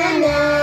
banana.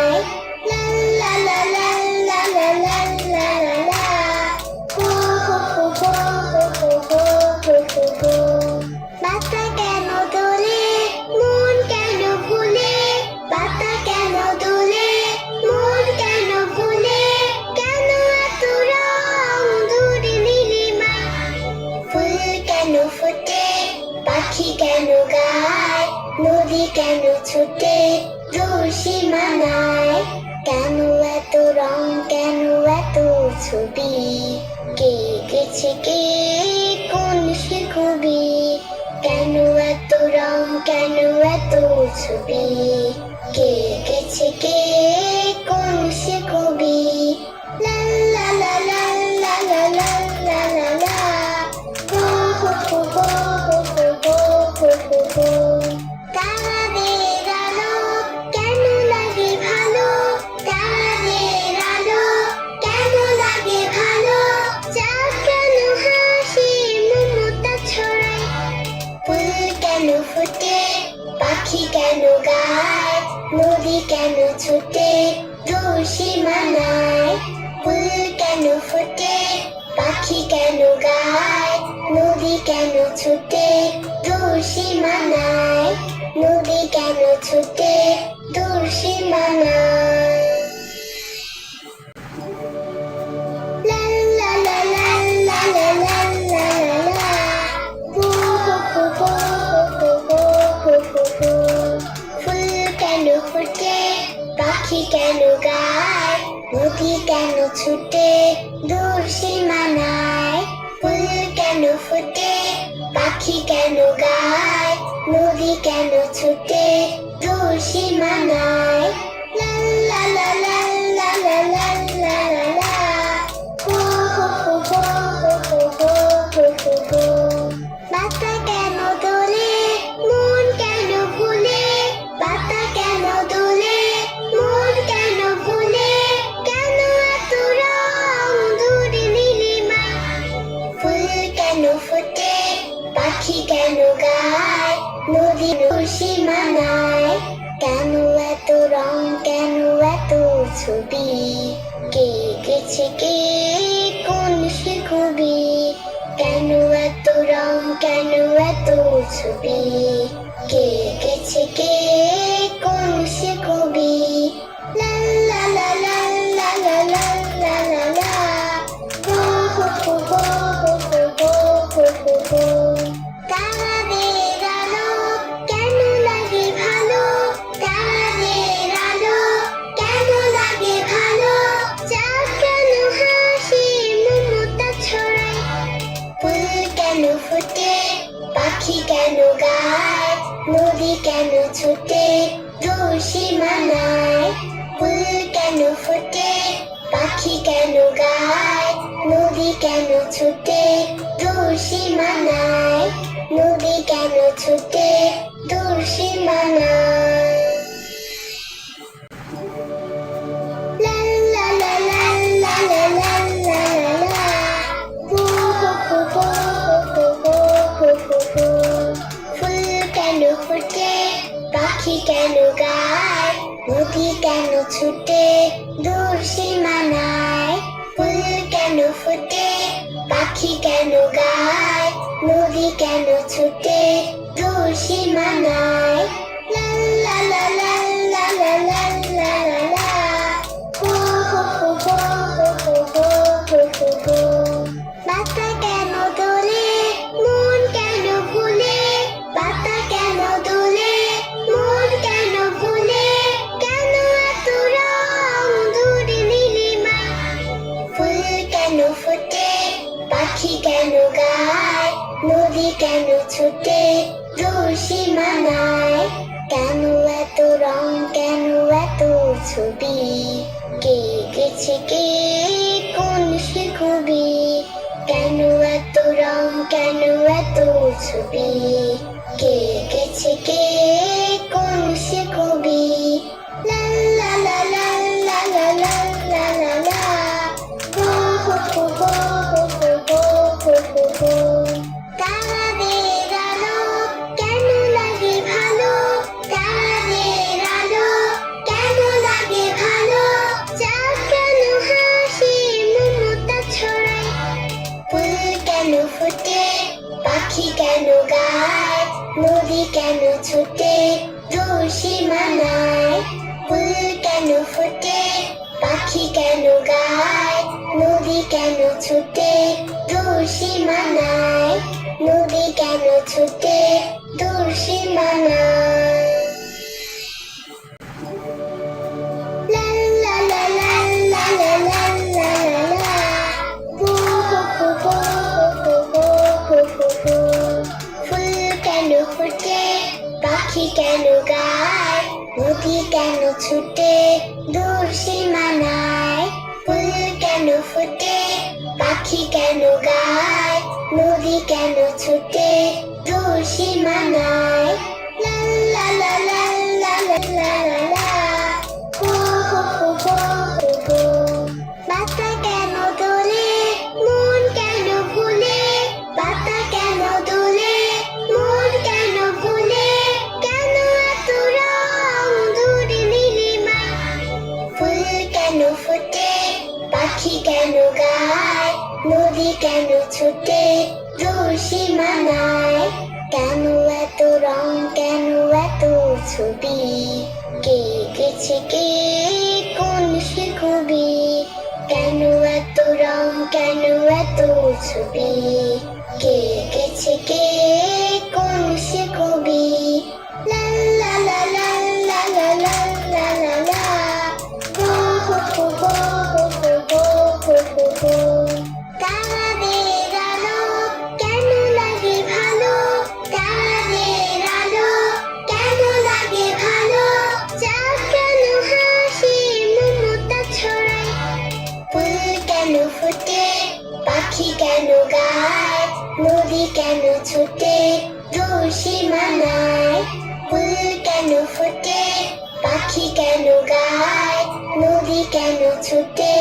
কবি কে গেছে কে? কোন সে কেন এত রং, কেন এত ছবি? কে গেছে কে? কোন সে ছবি কে গেছে কে কোন সে কবি? কেন ফুটে পাখি কেন গায় নদী কেন ছুটে? দূর সীমানায় ফুল কেন ফুটে? পাখি কেন গায় নদী কেন ছুটে? দূর সীমানায় নদী কেন ছুটে? দূর সীমানায় কেন গায়? নদী কেন ছুটে? দূর সীমানায় ফুল কেন ফুটে? পাখি কেন গায়? কেন এত ছবি? কে গেছে কে? কোন সে কবি? পাখি কেন গায়? নদী কেন ছুটে? দূর সীমানায় ফুল কেন ফুটে? পাখি কেন গায়? নদী কেন ছুটে? দূর সীমানায় পাখি কেন গায় নদী কেন ছুটে দূর সীমানায় ফুল কেন ফুটে পাখি কেন গায় নদী কেন ছুটে দূর সীমানায় লা লা লা লা লা লা লা ছবি কে গেছে কে? কোন সে কবি? কেন এত রং কেন এত ছবি? পাখি কেন গায়? নদী কেন ছুটে?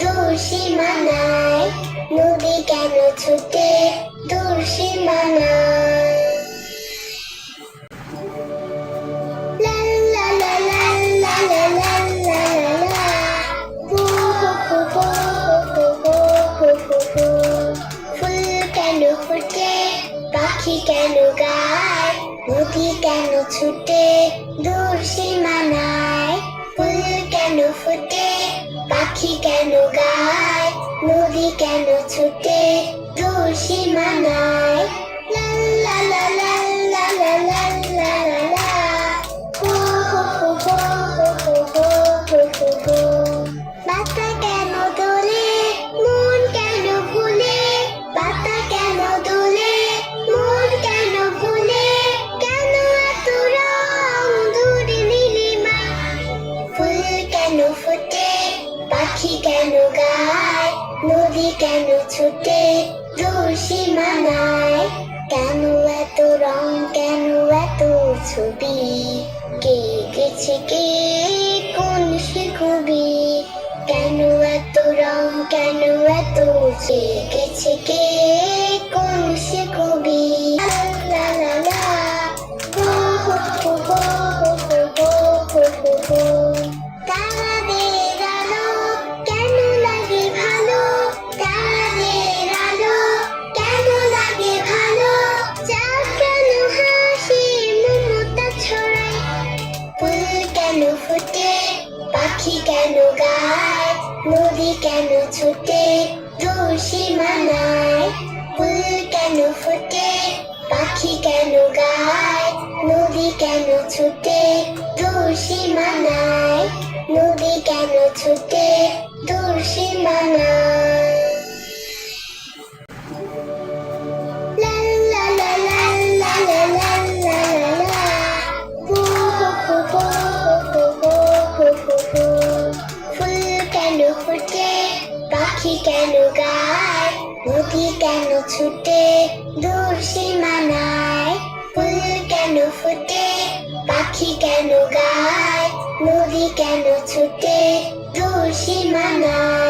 দূর সীমানায় নদী কেন ছুটে? দূর সীমানায় পাখি কেন গায়? নদী কেন ছুটে? দূর সীমানা ছুটে পাখি কেন গায় নদী কেন ছুটে দূর সীমানায়। ছবি কে গেছে কে つてどうしまない？伸びがのつてどうしまない。どうしまない？無けのふて পাখি কেন গায়? নদী কেন ছুটে? দূর সীমানায়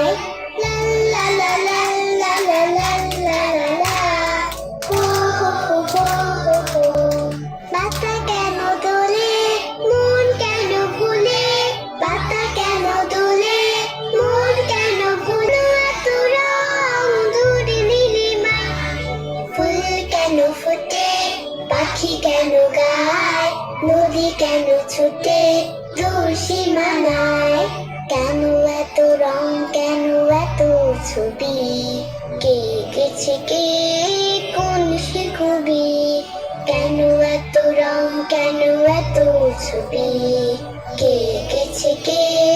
কেন ছুটে দূর সীমানায় কেন এত রং, কেন এত ছবি? কে গেছে কে, কোন সে কবি? কেন এত রং, কেন এত ছবি? কে গেছে কে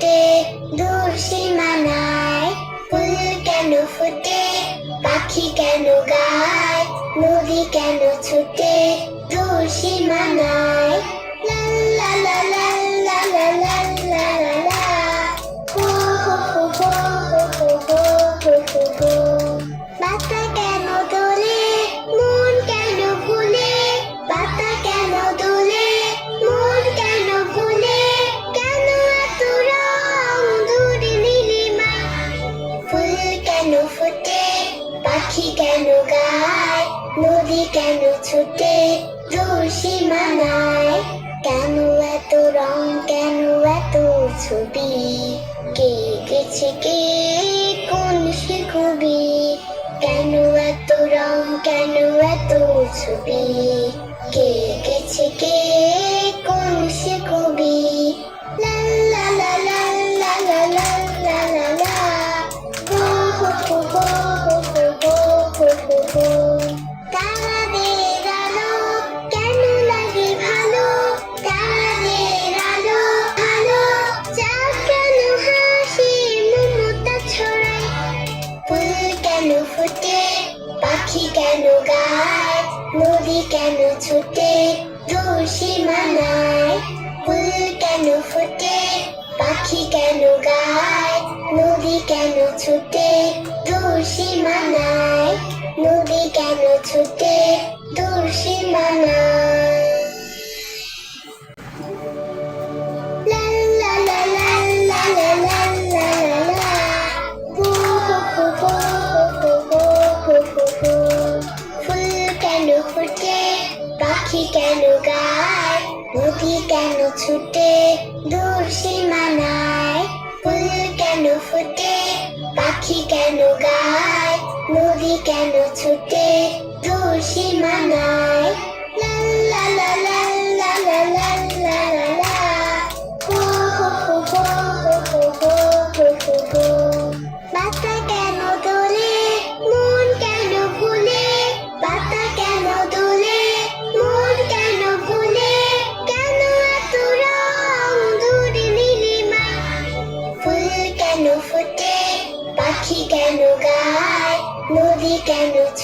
মানায় কেন এত রং, কেন এত ছবি? কে গেছে, কে কোন সে কবি কেন এত রং, কেন এত ছবি? কে গেছে, কে কোন সে কবি ছুটে দূর সীমানায় ফুল কেন ফুটে পাখি কেন গায় নদী কেন ছুটে দূর সীমানায়।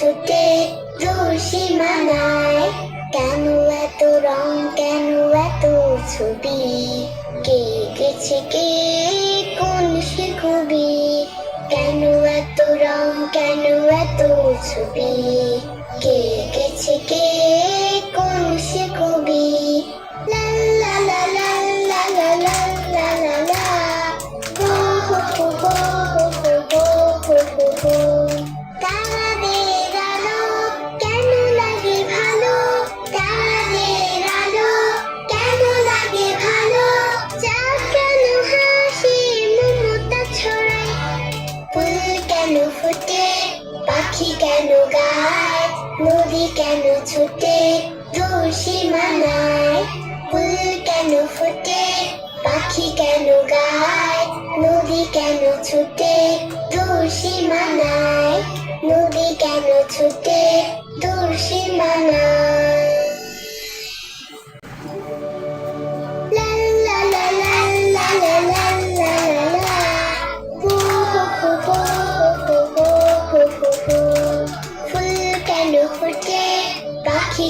আলোতে রশি মানায়? কেন এত রং, কেন এত ছবি? কে গেছে, কে কোন সে কবি কেন এত রং, কেন এত ছবি? কে গেছে, কে কোন সে কবি again today.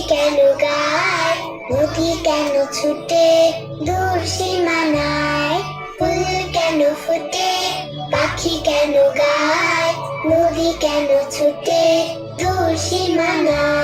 কেন গায়? নদী কেন ছুটে? দূর সীমানায় ফুল কেন ফুটে? পাখি কেন গায়? নদী কেন ছুটে? দূর সীমানায়